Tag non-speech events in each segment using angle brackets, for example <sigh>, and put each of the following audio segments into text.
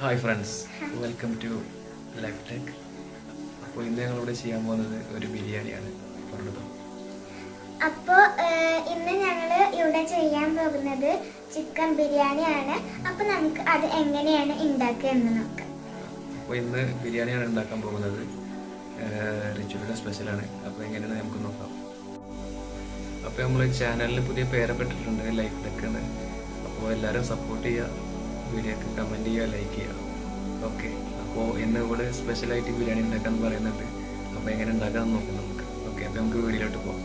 Hi friends welcome to life tech അപ്പോൾ ഇന്ന് ഞങ്ങളിവിടെ ചെയ്യാൻ പോകുന്നത് ഒരു ബിരിയാണിയാണ്. പറഞ്ഞത് അപ്പോൾ ഇന്ന് ഞങ്ങൾ ഇവിടെ ചെയ്യാൻ പോകുന്നത് ചിക്കൻ ബിരിയാണിയാണ്. അപ്പോൾ നമുക്ക് അത് എങ്ങനെയാണ് ഉണ്ടാക്കുക എന്ന് നോക്കാം. അപ്പോൾ ഇന്ന് ബിരിയാണിയാണ് ഉണ്ടാക്കാൻ പോകുന്നത്. റിച്ചുവിന്റെ സ്പെഷ്യലാണ്. അപ്പോൾ എങ്ങനെയാണ് നമുക്ക് നോക്കാം. അപ്പോൾ നമ്മൾ ചാനലിൽ പുതിയ പേരപ്പെട്ടിട്ടുണ്ട് ലൈഫ് ടെക്കാണ് എന്ന്. അപ്പോൾ എല്ലാവരും സപ്പോർട്ട് ചെയ്യുക. വീഡിയോക്ക് കമന്റ് ചെയ്യുക ലൈക്ക് ചെയ്യുക. ഓക്കെ അപ്പോൾ ഇന്ന് ഇവിടെ സ്പെഷ്യലായിട്ട് ബിരിയാണി ഉണ്ടാക്കാൻ പറയുന്നുണ്ട്. അപ്പോൾ എങ്ങനെ ഉണ്ടാക്കാമെന്ന് നോക്കാം നമുക്ക്. ഓക്കെ അപ്പോൾ നമുക്ക് വീഡിയോയിലോട്ട് പോകാം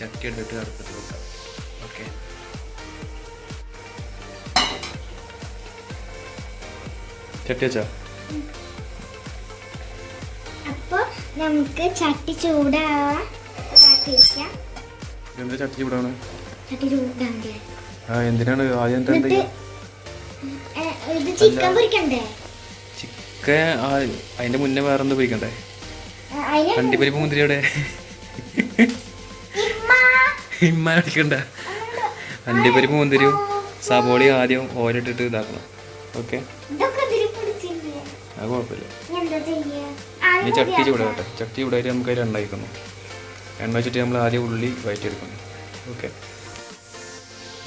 ചട്ടി എടുത്തിട്ട് അടുപ്പത്ത് വെക്കാം ഓക്കെ. ചട്ടി വെച്ചാ? അപ്പോൾ നമുക്ക് ചട്ടി ചൂടാവാൻ കാത്തിരിക്കാം. എന്താ ചട്ടി ചൂടാണ്? ചട്ടി ചൂടാണ്ടേ ആ എന്തിനാണ്? ആദ്യം എന്താ എന്താ ഇത് ചിക്കൻ പൊരിക്കണ്ടേ? ചിക്കൻ ആ അതിന്റെ മുന്നേ വേറെന്താ പൊരിക്കണ്ടേ? അണ്ടിപ്പരിപ്പ് മുന്തിരി അവിടെ ഇമ്മ, ഇമ്മ അടിക്കണ്ട അണ്ടിപ്പരിപ്പ് മുന്തിരിയും സബോളി ആദ്യം ഓരിട്ടിട്ട് ഇതാക്കണം. ഓക്കെ? അത് കുഴപ്പമില്ല. ഇനി ചട്ടി ചെയ്യാ കേട്ടോ ചട്ടി ചൂടാകട്ടെ. ചട്ടി ചൂടായിട്ട് നമുക്ക് അതിൽ എണ്ണ വയ്ക്കുന്നു എണ്ണ വെച്ചിട്ട് നമ്മൾ ആദ്യം ഉള്ളി വയറ്റിയെടുക്കുന്നു ഓക്കെ?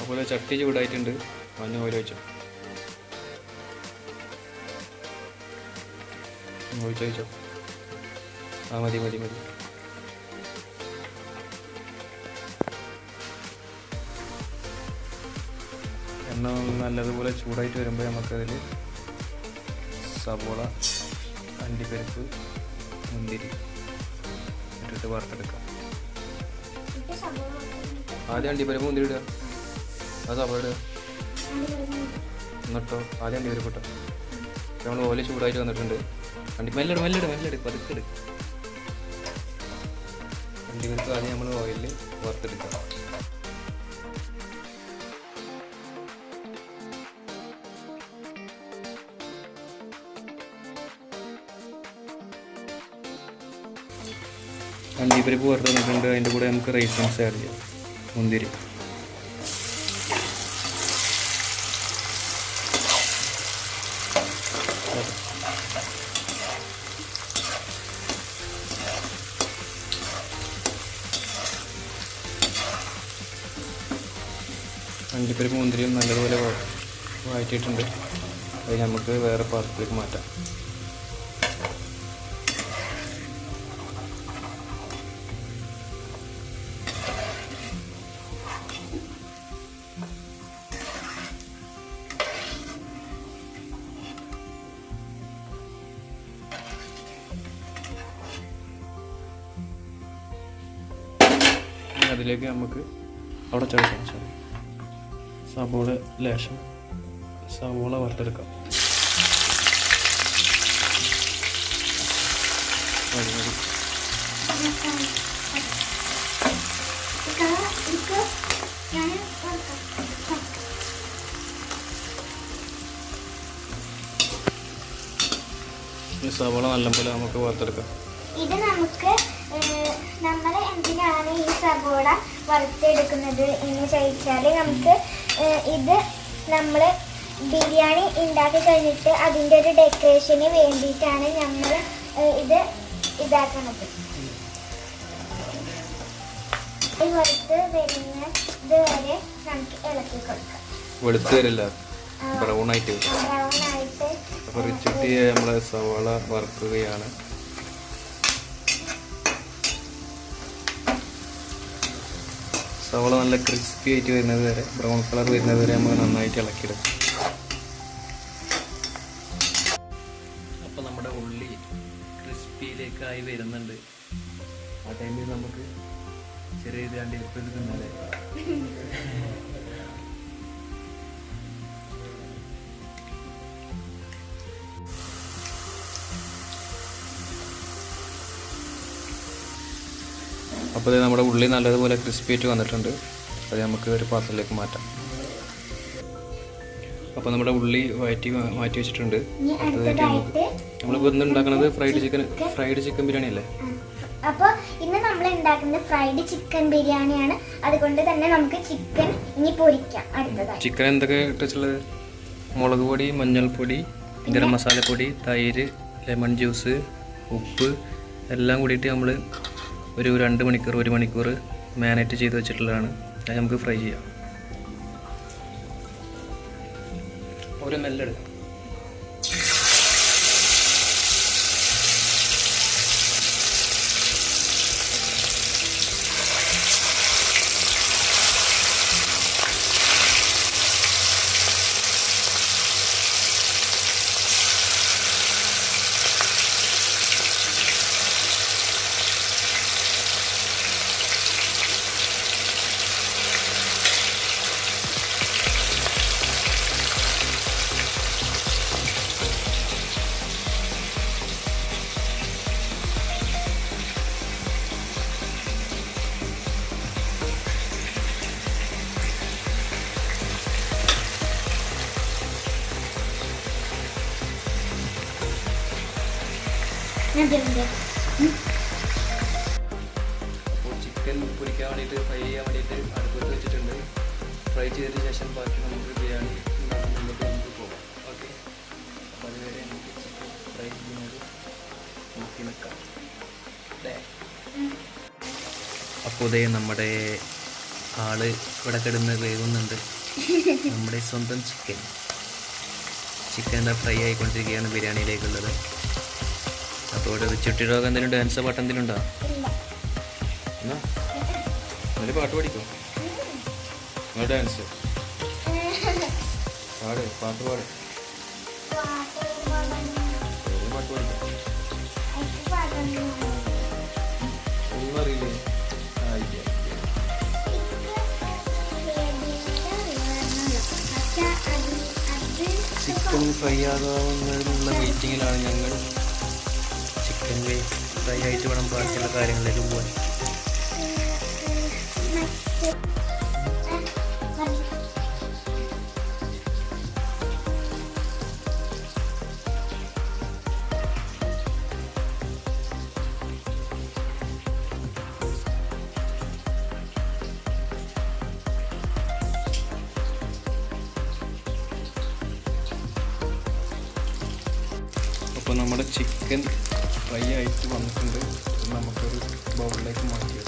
അപ്പോൾ ചട്ടി ചൂടായിട്ടുണ്ട്. മഞ്ഞ ഓരോ വെച്ചു ഒഴിച്ചോ. ആ മതി മതി മതി. എണ്ണ നല്ലതുപോലെ ചൂടായിട്ട് വരുമ്പോൾ നമുക്കതിൽ സവോള അണ്ടിപ്പരിപ്പ് മുന്തിരി ഇട്ടിട്ട് വറുത്തെടുക്കാം. ആദ്യം അണ്ടിപ്പരിപ്പ് മുന്തിരി ഇടുക. അത് സവോള ഇടുക. എന്നിട്ടോ? ആദ്യം അണ്ടിപ്പരിപ്പ് ഇട്ടോ. നമ്മൾ ഓല ചൂടായിട്ട് വന്നിട്ടുണ്ട്. അണ്ടി മെല്ലട് മെല്ലട് മെല്ലട്. പതുക്കെട്. അണ്ടിപ്പരിപ്പ് ആദ്യം നമ്മൾ ഓയിലിൽ വറുത്തെടുക്കാം. അണ്ടിപ്പരിപ്പ് വറുത്ത് വന്നിട്ടുണ്ട് അതിന്റെ കൂടെ നമുക്ക് റൈസിൻസ് ആഡ് ചെയ്യാം. മുന്തിരി. അണ്ടിപ്പരിപ്പ് മുന്തിരിയും നല്ലതുപോലെ വഴറ്റിയിട്ടുണ്ട് അത് നമുക്ക് വേറെ പാത്രത്തിലേക്ക് മാറ്റാം. അതിലേക്ക് നമുക്ക് അവിടെ ചേർക്കാം സോറി സവോള ലേശം സവോള വറുത്തെടുക്കാം. സവോള നല്ലപോലെ നമുക്ക് വറുത്തെടുക്കാം. ഇത് നമുക്ക് സവോള വറുത്തെടുക്കുന്നത് എന്ന് ചോദിച്ചാൽ നമുക്ക് ഇത് നമ്മൾ ബിരിയാണി ഉണ്ടാക്കി കഴിഞ്ഞിട്ട് അതിന്റെ ഒരു ഡെക്കറേഷന് വേണ്ടിയിട്ടാണ് നമ്മൾ ഇത് ഇതാക്കുന്നത് ഈ വറുത്ത് വരുന്ന ഇതുവരെ നമുക്ക് ഇളക്കി കൊടുക്കാം. വെളുത്ത് വരില്ല. ബ്രൗൺ ആയിട്ട്. ബ്രൗൺ ആയിട്ട് റിച്ചുട്ടി നമ്മളെ സവോള വറുക്കുകയാണ്. സവോള നല്ല ക്രിസ്പി ആയിട്ട് വരുന്നത് വരെ ബ്രൗൺ കളർ വരുന്നത് വരെ നമുക്ക് നന്നായിട്ട് ഇളക്കിയെടുക്കും. അപ്പോൾ നമ്മുടെ ഉള്ളി ക്രിസ്പിയിലേക്കായി വരുന്നുണ്ട്. ആ ടൈമിൽ നമുക്ക് ചെറിയ രണ്ട് ഇപ്പം തിന്നാലേ. അപ്പോൾ ഇത് നമ്മുടെ ഉള്ളി നല്ലതുപോലെ ക്രിസ്പി ആയിട്ട് വന്നിട്ടുണ്ട്. അത് നമുക്ക് ഒരു പാത്രത്തിലേക്ക് മാറ്റാം. അപ്പോൾ നമ്മുടെ ഉള്ളി വയറ്റി മാറ്റി വെച്ചിട്ടുണ്ട്. അടുത്തതായിട്ട് നമുക്ക് നമ്മൾ ഇന്ന് ഉണ്ടാക്കുന്നത് fried chicken fried chicken biryani അല്ലേ? അപ്പോൾ ഇന്ന് നമ്മൾ ഉണ്ടാക്കുന്നത് ഫ്രൈഡ് ചിക്കൻ ബിരിയാണിയാണ് അതുകൊണ്ട് തന്നെ നമുക്ക് ചിക്കൻ ഇനി പൊരിക്കാം അടുത്തതായി ചിക്കൻ എന്തൊക്കെ ഇട്ടുള്ളത് മുളക് പൊടി മഞ്ഞൾപ്പൊടി ഗരം മസാലപ്പൊടി തൈര് ലെമൺ ജ്യൂസ് ഉപ്പ് എല്ലാം കൂടിയിട്ട് നമ്മൾ ഒരു രണ്ട് മണിക്കൂർ ഒരു മണിക്കൂർ മാനേറ്റ് ചെയ്ത് വെച്ചിട്ടുള്ളതാണ്. അത് നമുക്ക് ഫ്രൈ ചെയ്യാം. ഒരു മെല്ലെടുക്കാം. ഇതേ നമ്മുടെ ആൾ ഇവിടെ കിടന്ന് വേകുന്നുണ്ട് നമ്മുടെ സ്വന്തം ചിക്കൻ ചിക്കൻ എന്താ ഫ്രൈ ആയിക്കൊണ്ടിരിക്കുകയാണ് ബിരിയാണിയിലേക്കുള്ളത്. അപ്പോൾ ഇവിടെ ചുട്ടി രോഗം എന്തെങ്കിലും ഡാൻസോ പാട്ട് എന്തെങ്കിലും ഉണ്ടോ? എന്നാ? പാട്ട് പഠിക്കോ. നിങ്ങൾ ഡാൻസ് പാട് പാട്ട് പാട്. പാട്ട് പഠിക്കാം ഒന്നും അറിയില്ലേ? ചിക്കൻ ഫ്രൈ ആകാവുന്നതിനുള്ള വെയിറ്റിങ്ങിലാണ് ഞങ്ങൾ. ചിക്കൻ ഫ്രൈ ആയിട്ട് വേണം ബാക്കിയുള്ള കാര്യങ്ങളിലേക്ക് പോകാൻ. നമ്മുടെ ചിക്കൻ ഫ്രൈ ആയിട്ട് വന്നിട്ടുണ്ട്. നമുക്കൊരു ബൗളിലേക്ക് മാറ്റി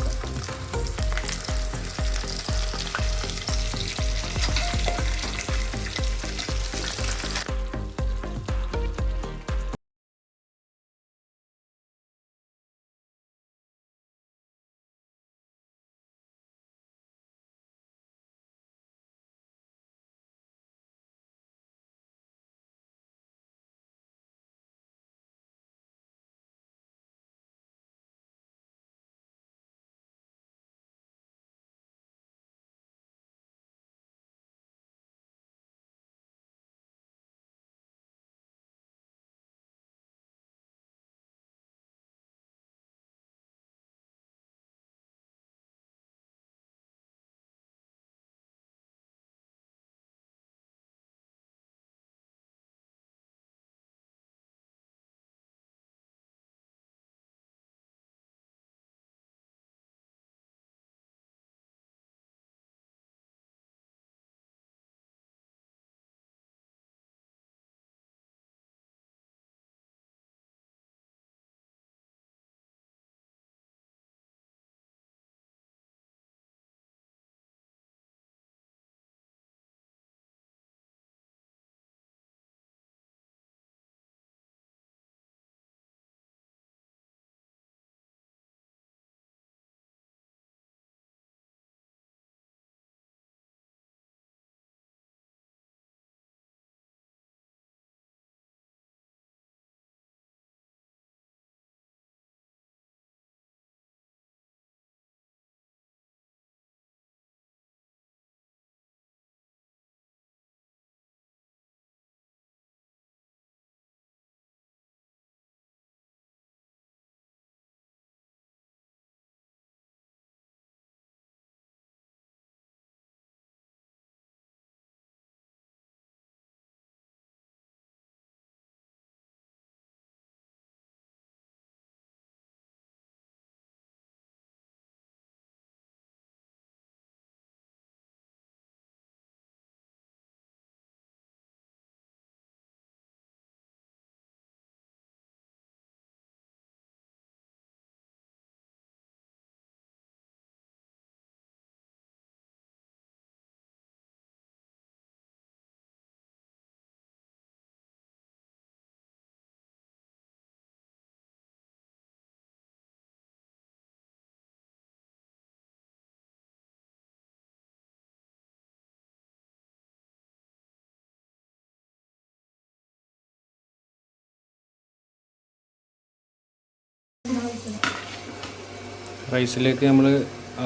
റൈസിലേക്ക് നമ്മൾ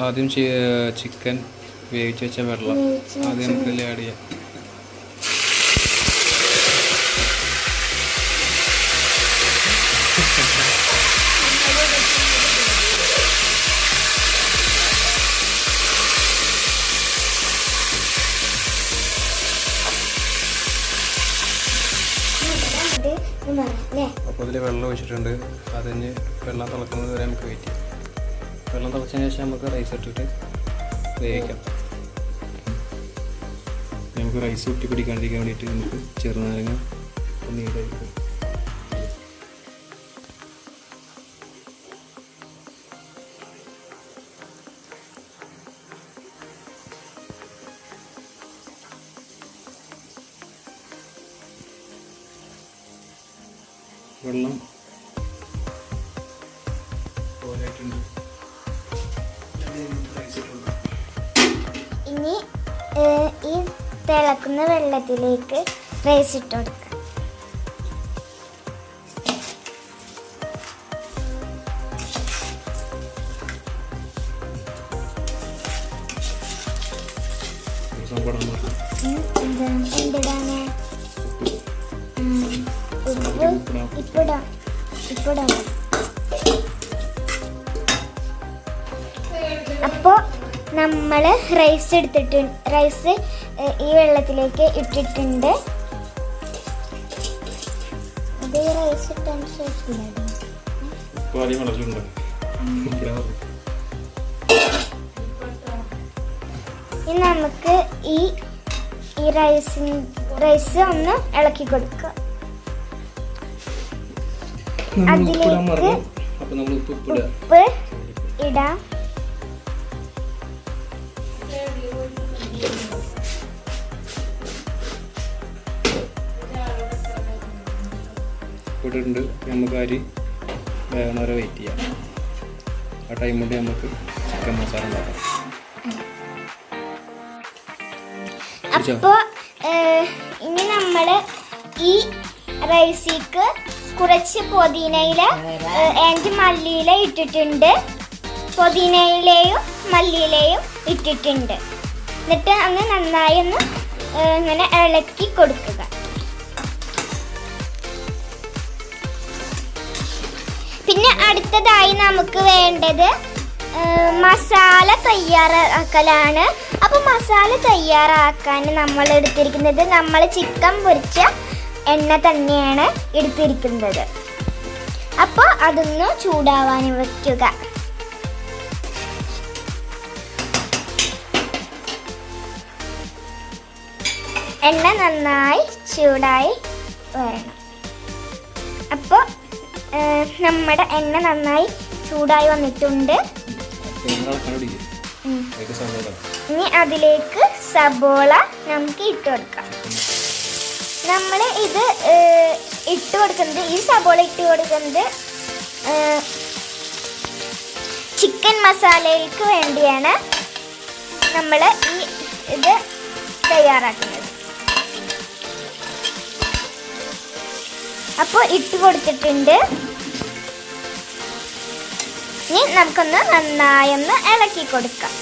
ആദ്യം ചിക്കൻ വേവിച്ച് വെച്ച വെള്ളം ആദ്യം നമുക്ക് ആഡ് ചെയ്യാം. അപ്പോൾ ഇതിൽ വെള്ളം ഒഴിച്ചിട്ടുണ്ട്. അതിന് വെള്ളം തിളക്കുന്നത് വരെ നമുക്ക് വെയിറ്റ് ചെയ്യാം. വെള്ളം തിളച്ചതിന് ശേഷം നമുക്ക് റൈസ് ഇട്ടിട്ട് വേവിക്കാം. നമുക്ക് റൈസ് ഒട്ടി പിടിക്കാണ്ടിരിക്കാൻ വേണ്ടിയിട്ട് നമുക്ക് ചെറുനാരങ്ങ നീരായിരിക്കും വെള്ളത്തിലേക്ക് റൈസ് ഇട്ട് കൊടുക്കാം സങ്കടം മാറും ഉം, എന്താണ് എന്തിടാന് ഉം, ഉപ്പ് ഇപ്പിടാം ഇപ്പിടാം അപ്പോൾ നമ്മൾ റൈസ് എടുത്തിട്ടുണ്ട് റൈസ് ഏഹ്, ഈ വെള്ളത്തിലേക്ക് ഇട്ടിട്ടുണ്ട്. അത് റൈസ് ഇടാം. ഇനി നമുക്ക് ഈ ഈ റൈസ് റൈസ് ഒന്ന് ഇളക്കി കൊടുക്കുക. അതിലേക്ക് ഉപ്പ് ഉപ്പിടുക. ഉപ്പ് ഉണ്ട് നമുക്ക് അരി വേഗം വരെ വെയിറ്റ് ചെയ്യാം. ആ ടൈം കൊണ്ട് നമുക്ക് ചിക്കൻ മസാല ഉണ്ടാക്കാം. അപ്പോൾ ഇനി നമ്മൾ ഈ റൈസിക്ക് കുറച്ച് പൊതിനയില ആൻഡ് മല്ലിയില ഇട്ടിട്ടുണ്ട്. പുതിനയിലയും മല്ലിയിലയും ഇട്ടിട്ടുണ്ട്. എന്നിട്ട് അങ്ങ് നന്നായി ഒന്ന് ഇങ്ങനെ ഇളക്കി കൊടുക്കുക അടുത്തതായി നമുക്ക് വേണ്ടത് മസാല തയ്യാറാക്കലാണ്. അപ്പോൾ മസാല തയ്യാറാക്കാൻ നമ്മൾ എടുത്തിരിക്കുന്നത് നമ്മൾ ചിക്കൻ പൊരിച്ച എണ്ണ തന്നെയാണ് എടുത്തിരിക്കുന്നത്. അപ്പോൾ അതൊന്ന് ചൂടാവാൻ വയ്ക്കുക എണ്ണ നന്നായി ചൂടായി വരണം. അപ്പോൾ നമ്മുടെ എണ്ണ നന്നായി ചൂടായി വന്നിട്ടുണ്ട്. ഇനി അതിലേക്ക് സബോള നമുക്ക് ഇട്ട് കൊടുക്കാം. നമ്മൾ ഇത് ഇട്ട് കൊടുക്കുന്നത് ഈ സബോള ഇട്ട് കൊടുക്കുന്നത് ചിക്കൻ മസാലയ്ക്ക് വേണ്ടിയാണ് നമ്മൾ ഈ ഇത് തയ്യാറാക്കുന്നത്. അപ്പോൾ ഇട്ട് കൊടുത്തിട്ടുണ്ട്. ഇനി നമുക്കൊന്ന് നന്നായി ഒന്ന് ഇളക്കി കൊടുക്കാം.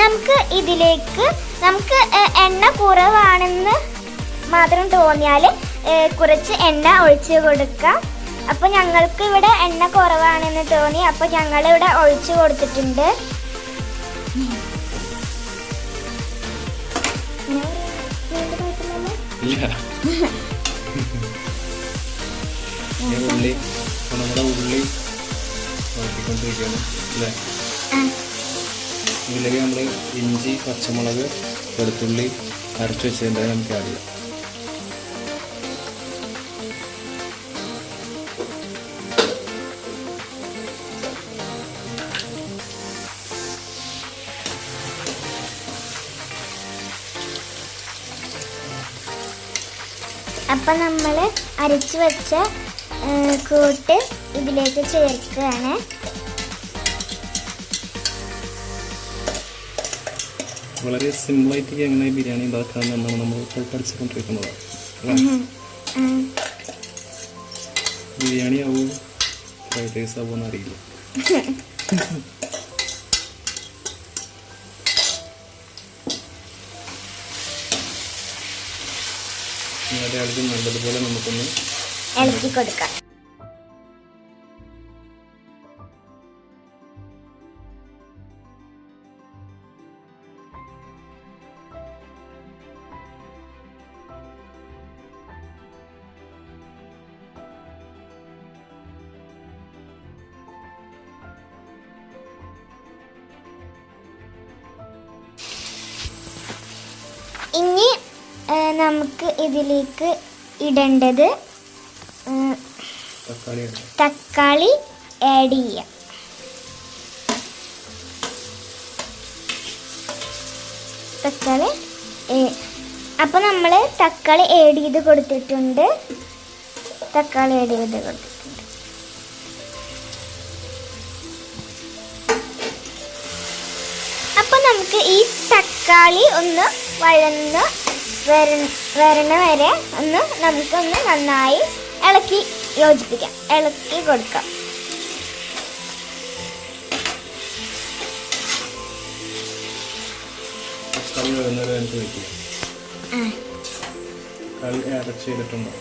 നമുക്ക് ഇതിലേക്ക് നമുക്ക് എണ്ണ കുറവാണെന്ന് മാത്രം തോന്നിയാൽ കുറച്ച് എണ്ണ ഒഴിച്ച് കൊടുക്കാം. അപ്പോൾ ഞങ്ങൾക്ക് ഇവിടെ എണ്ണ കുറവാണെന്ന് തോന്നി അപ്പോൾ ഞങ്ങൾ ഇവിടെ ഒഴിച്ച് കൊടുത്തിട്ടുണ്ട്. ഈ ഉള്ളി നമ്മുടെ ഉള്ളി നോക്കിക്കൊണ്ടിരിക്കുകയാണ് അല്ലേ? ഇതിലേക്ക് നമ്മൾ ഇഞ്ചി പച്ചമുളക് വെളുത്തുള്ളി അരച്ച് വെച്ചതിന്റെ നമുക്ക് അറിയാം അപ്പം നമ്മൾ അരച്ച് വെച്ച കൂട്ട് ഇതിലേക്ക് ചേർക്കുകയാണ്. വളരെ സിമ്പിളായിട്ട് എങ്ങനെ ബിരിയാണി ഉണ്ടാക്കാമെന്നാണ് നമ്മൾ ഇപ്പോൾ പഠിച്ചുകൊണ്ടിരിക്കുന്നത്. ബിരിയാണി ആവോ? ഫ്രൈഡ് റൈസ് ആവോ <laughs> അറിയില്ല ഒരാൾക്ക് നല്ലതുപോലെ നമുക്കൊന്ന് കൊടുക്കാം. നമുക്ക് ഇതിലേക്ക് ഇടേണ്ടത് തക്കാളി ആഡ് ചെയ്യാം. തക്കാളി അപ്പോൾ നമ്മൾ തക്കാളി ആഡ് ചെയ്ത് കൊടുത്തിട്ടുണ്ട്. തക്കാളി ആഡ് ചെയ്ത് കൊടുത്തിട്ടുണ്ട്. അപ്പോൾ നമുക്ക് ഈ തക്കാളി ഒന്ന് വഴന്ന് വരണ വരെ ഒന്ന് നമുക്കൊന്ന് നന്നായി ഇളക്കി യോജിപ്പിക്കാം. ഇളക്കി കൊടുക്കാം. ആഡ് ചെയ്തിട്ടുണ്ടോ.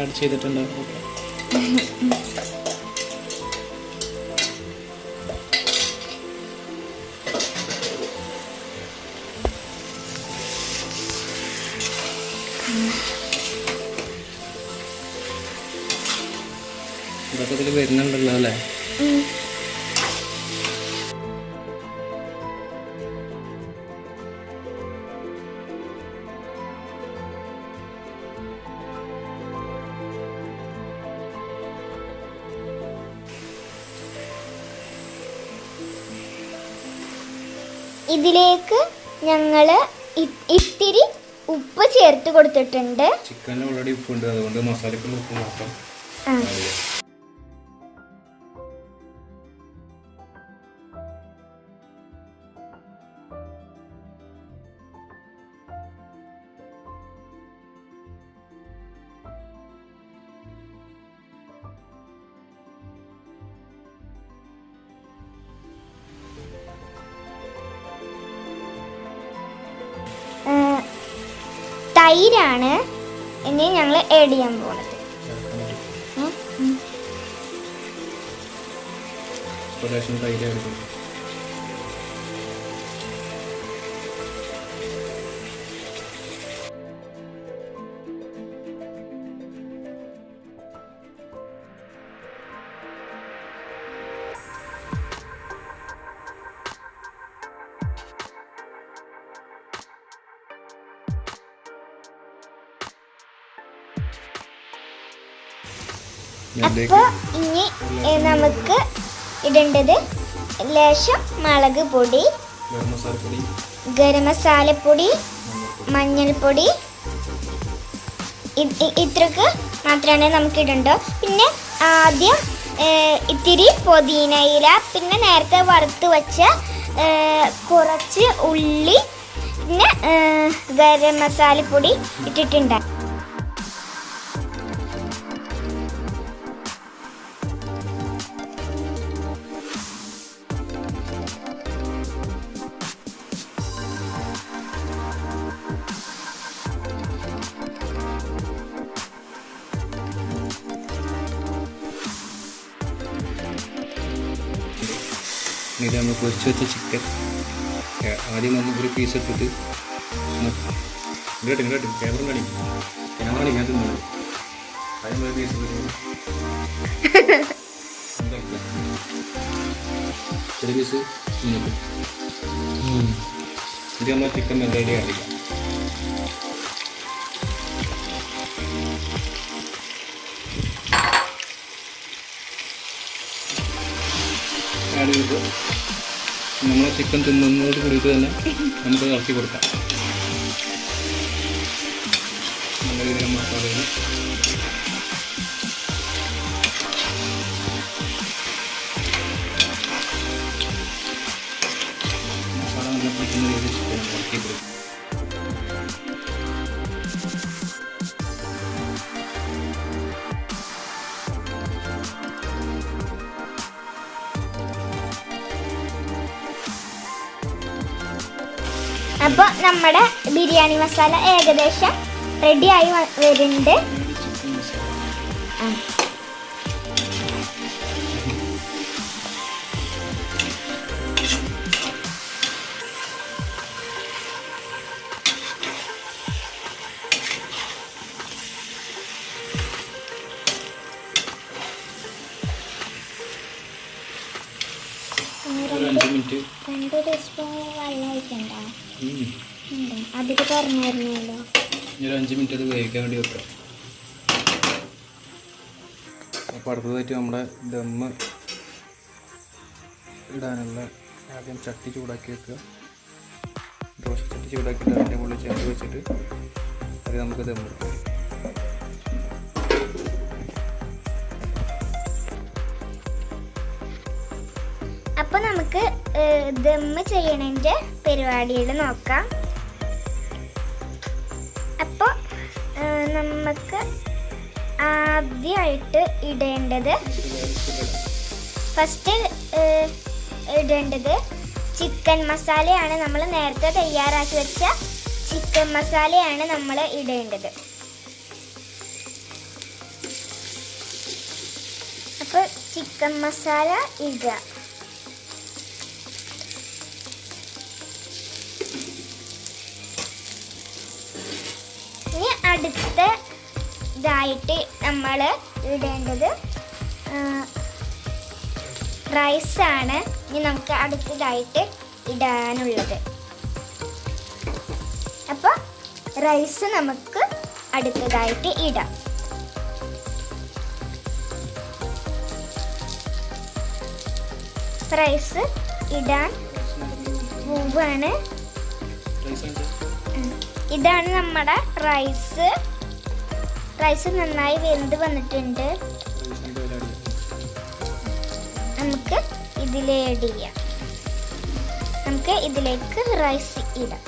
ആഡ് ചെയ്തിട്ടുണ്ടോ? ഞങ്ങൾ ഇത്തിരി ഉപ്പ് ചേർത്ത് കൊടുത്തിട്ടുണ്ട്. ചിക്കനിൽ ഓൾറെഡി ഉപ്പുണ്ട്. അതുകൊണ്ട് മസാലക്കുള്ള ഉപ്പ് മാത്രം ഞങ്ങൾ അപ്പോൾ ഇനി നമുക്ക് ഇടേണ്ടത് ലേശം മുളക് പൊടി ഗരം മസാലപ്പൊടി മഞ്ഞൾപ്പൊടി. ഇത്രക്ക് മാത്രമാണ് നമുക്ക് ഇടണ്ടോ? പിന്നെ ആദ്യം ഇത്തിരി ഇത്തിരി ഇല പിന്നെ നേരത്തെ വറുത്ത് വെച്ച കുറച്ച് ഉള്ളി പിന്നെ ഗരം മസാലപ്പൊടി ഇട്ടിട്ടുണ്ട് ഇത് നമ്മൾ പൊരിച്ച് വെച്ച ചിക്കൻ ആദ്യം നമ്മൾ ഒരു പീസ് എടുത്തിട്ട് ഇങ്ങോട്ട് ഇങ്ങോട്ട് ക്യാമറ കളി ക്യാമറ കാണിക്കാത്ത ഞാൻ ആദ്യം ഒരു പീസ് ചെറിയ പീസ് ഇത്? നമ്മൾ ചിക്കൻ മെല്ലെ കാണിക്കാം ചെയ്ത് നമ്മൾ ചിക്കൻ തിന്നുന്നതോട് കൂടിയിട്ട് തന്നെ നമുക്ക് ഇറക്കി കൊടുക്കാം. നല്ല രീതിയിൽ മസാലയിൽ മസാല നല്ല പിടിക്കുന്ന രീതിയിൽ ഇറക്കി കൊടുക്കും. നമ്മുടെ ബിരിയാണി മസാല ഏകദേശം റെഡിയായി വരുന്നുണ്ട്. അപ്പോൾ അടുത്തതായിട്ട് നമ്മുടെ ദമ്മ് ഇടാനുള്ള ആദ്യം ചട്ടി ചൂടാക്കി വെക്കുക. ദോശ ചട്ടി ചൂടാക്കിയിട്ട് അതിന്റെ മുകളിൽ ചേർത്ത് വെച്ചിട്ട് അത് നമുക്ക് ദം ഇടാം അപ്പോൾ നമുക്ക് ദം ചെയ്യണതിന്റെ പരിപാടികൾ നോക്കാം. അപ്പോൾ നമുക്ക് ആദ്യമായിട്ട് ഇടേണ്ടത് ഫസ്റ്റ് ഇടേണ്ടത് ചിക്കൻ മസാലയാണ് നമ്മൾ നേരത്തെ തയ്യാറാക്കി വെച്ച ചിക്കൻ മസാലയാണ് നമ്മൾ ഇടേണ്ടത്. അപ്പോൾ ചിക്കൻ മസാല ഇടുക. ഇനി അടുത്ത ഇതായിട്ട് നമ്മൾ ഇടേണ്ടത്. റൈസാണ് ഇനി നമുക്ക് അടുത്തതായിട്ട് ഇടാനുള്ളത്. അപ്പോൾ റൈസ് നമുക്ക് അടുത്തതായിട്ട് ഇടാം. റൈസ് ഇടാൻ പോവാണ്. ഇതാണ് നമ്മുടെ റൈസ്. റൈസ് നന്നായി വെന്ത് വന്നിട്ടുണ്ട്. നമുക്ക് ഇതിലേ ആഡ് ചെയ്യാം. നമുക്ക് ഇതിലേക്ക് റൈസ് ഇടാം.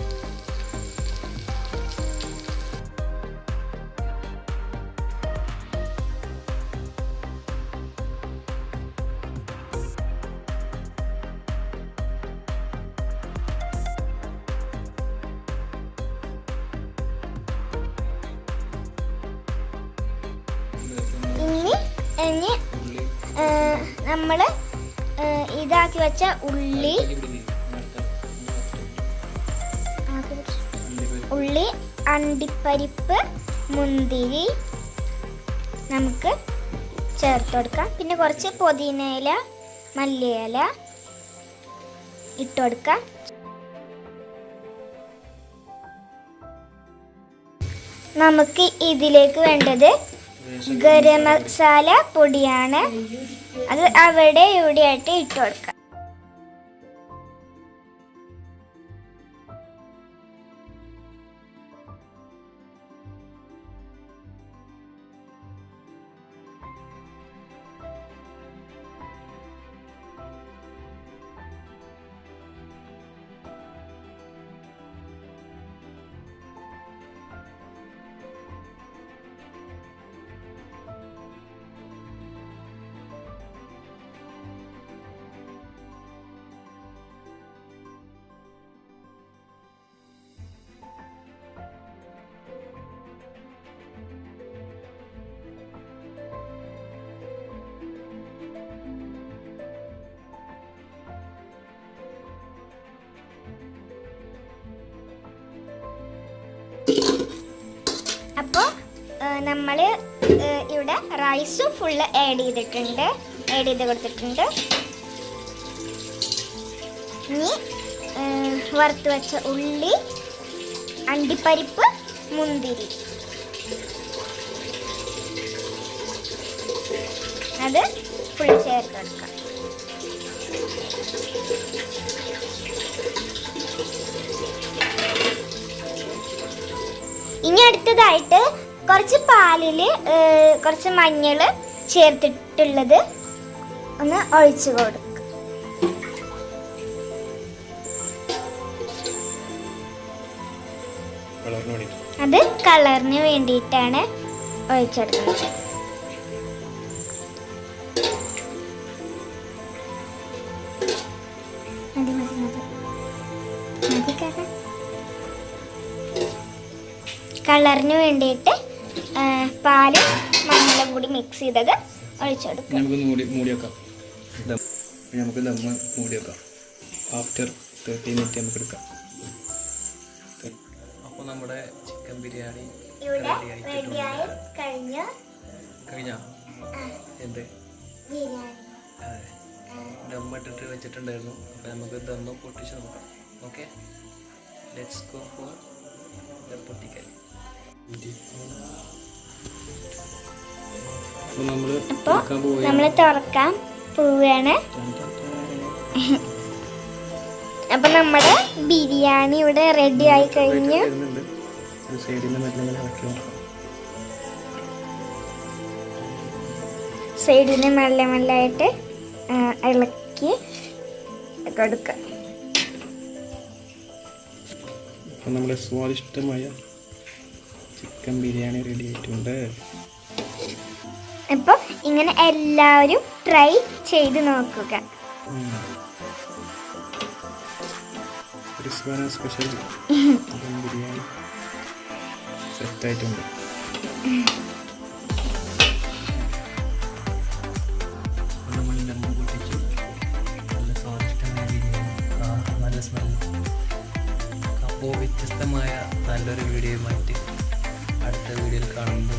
ഇനി നമ്മൾ ഇതാക്കി വെച്ച ഉള്ളി. ഉള്ളി അണ്ടിപ്പരിപ്പ് മുന്തിരി നമുക്ക് ചേർത്ത് കൊടുക്കാം. പിന്നെ കുറച്ച് പുതിനയില മല്ലിയില ഇട്ട് കൊടുക്കാം. നമുക്ക് ഇതിലേക്ക് വേണ്ടത് ഗരം മസാല പൊടിയാണ്. അത് അവിടെ ഇവിടെയായിട്ട് ഇട്ട് കൊടുക്കാം. അപ്പോൾ നമ്മൾ ഇവിടെ റൈസും ഫുള്ള് ആഡ് ചെയ്തിട്ടുണ്ട്. ആഡ് ചെയ്ത് കൊടുത്തിട്ടുണ്ട്. ഇനി വറുത്ത് വെച്ച ഉള്ളി അണ്ടിപ്പരിപ്പ് മുന്തിരി. അത് ഫുൾ ചേർത്ത് കൊടുക്കാം. ഇനി അടുത്തതായിട്ട് കുറച്ച് പാലിൽ കുറച്ച് മഞ്ഞൾ ചേർത്തിട്ടുള്ളത് ഒന്ന് ഒഴിച്ചു കൊടുക്കും. അത് കളറിന് വേണ്ടിയിട്ടാണ് ഒഴിച്ചെടുക്കുന്നത്. മതി മതി മതി. മതി കഥ കളറിന് വേണ്ടിയിട്ട് പാൽ മഞ്ഞളും കൂടി മിക്സ് ചെയ്തത് ഒഴിച്ചു കൊടുക്കുക നമുക്ക് മൂടി മൂടി വെക്കാം ദം നമുക്ക് ദമ്മ് മൂടി വെക്കാം ആഫ്റ്റർ തേർട്ടി മിനിറ്റ് നമുക്ക് എടുക്കാം. അപ്പോൾ നമ്മുടെ ചിക്കൻ ബിരിയാണി ഇവിടെ റെഡിയായി കഴിഞ്ഞ കഴിഞ്ഞാ? ആ, എന്ത്? ബിരിയാണി. അതെ. ദമ്മ് വെച്ചിട്ടുണ്ടായിരുന്നു. അപ്പോൾ നമുക്ക് ദമ്മ് പൊട്ടിച്ച് നോക്കാം. Okay let's go for the പൊട്ടിക്കൽ. അപ്പോൾ നമ്മൾ തുറക്കാം നമ്മൾ തുറക്കാൻ പോവുകയാണ്. അപ്പൊ നമ്മുടെ ബിരിയാണി ഇവിടെ റെഡി ആയി കഴിഞ്ഞു. സൈഡിന് മെല്ലെ മെല്ലെ ഇറക്കി നോക്കാം സൈഡിൽ നിന്ന് മെല്ലെ മെല്ലെ ആയിട്ട് ഇളക്കി കൊടുക്കുക നമ്മുടെ സ്വാദിഷ്ടമായ ചിക്കൻ ബിരിയാണി റെഡി ആയിട്ടുണ്ട്. അപ്പോൾ ഇങ്ങനെ എല്ലാവരും ട്രൈ ചെയ്ത് നോക്കുക. ക്രിസ്വാന സ്പെഷ്യൽ ചിക്കൻ ബിരിയാണി സെറ്റായിട്ടുണ്ട് നല്ല സ്മെല്ല് അപ്പോൾ വ്യത്യസ്തമായ നല്ലൊരു വീഡിയോയുമായിട്ട് അടുത്ത